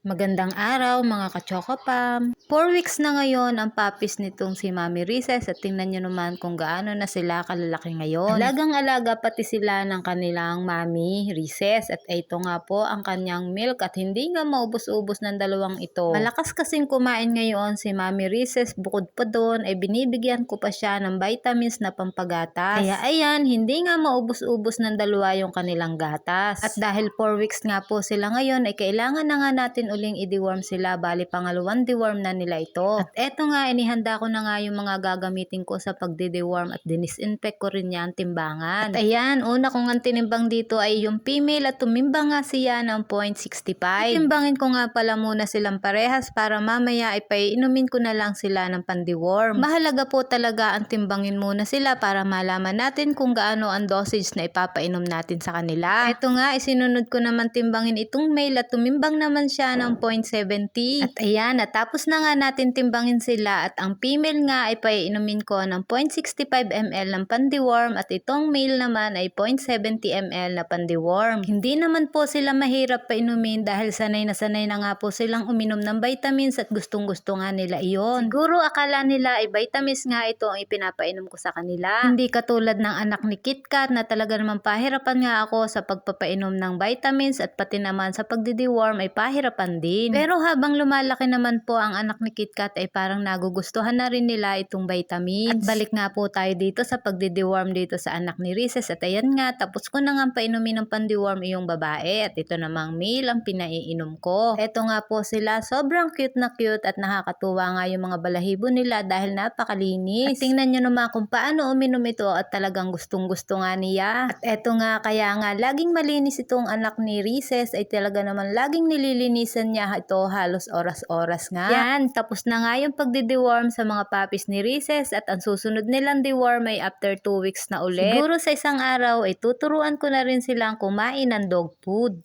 Magandang araw mga kachokopam. 4 weeks na ngayon ang papis nitong si Mami Rices at tingnan nyo naman kung gaano na sila kalalaki ngayon. Alagang-alaga pati sila ng kanilang Mami Rices at ito nga po ang kanyang milk at hindi nga maubos-ubos ng dalawang ito. Malakas kasing kumain ngayon si Mami Rices bukod pa doon ay binibigyan ko pa siya ng vitamins na pampagatas. Kaya ayan, hindi nga maubos-ubos ng dalawa yung kanilang gatas. At dahil 4 weeks nga po sila ngayon ay kailangan na nga natin uling i-deworm sila. Bali, pangalawang deworm na nila ito. At eto nga, inihanda ko na nga yung mga gagamitin ko sa pagde-deworm at dinisinfect ko rin yan timbangan. At ayan, una kong ang tinimbang dito ay yung female at tumimbang nga siya ng 0.65. Timbangin ko nga pala muna silang parehas para mamaya ay paiinumin ko na lang sila ng pandeworm. Mahalaga po talaga ang timbangin muna sila para malaman natin kung gaano ang dosage na ipapainom natin sa kanila. Ito nga, isinunod ko naman timbangin itong male at tumimbang naman siya ng 0.70. At ayan, natapos na nga natin timbangin sila at ang female nga ay paiinumin ko ng 0.65 ml ng pandeworm at itong male naman ay 0.70 ml na pandeworm. Hindi naman po sila mahirap painumin dahil sanay na sanay na nga po silang uminom ng vitamins at gustong gusto nga nila iyon. Siguro akala nila ay vitamins nga ito ang ipinapainom ko sa kanila. Hindi katulad ng anak ni KitKat na talaga naman pahirapan nga ako sa pagpapainom ng vitamins at pati naman sa pagdideworm ay pahirapan din. Pero habang lumalaki naman po ang anak ni KitKat ay parang nagugustuhan na rin nila itong vitamins. At balik nga po tayo dito sa pagdideworm dito sa anak ni Rises at ayan nga tapos ko na nga painumin ng pandeworm yung babae at ito namang male ang pinaiinom ko. Ito nga po sila sobrang cute na cute at nakakatuwa nga yung mga balahibo nila dahil napakalinis. At tingnan nyo naman kung paano uminom ito at talagang gustong gusto nga niya. At eto nga kaya nga laging malinis itong anak ni Rises ay talaga naman laging nililinisan niya ito halos oras-oras nga. Yan, tapos na nga yung pagdi-deworm sa mga puppies ni Rises at ang susunod nilang deworm ay after 2 weeks na ulit. Siguro sa isang araw ay tuturuan ko na rin silang kumain ng dog food.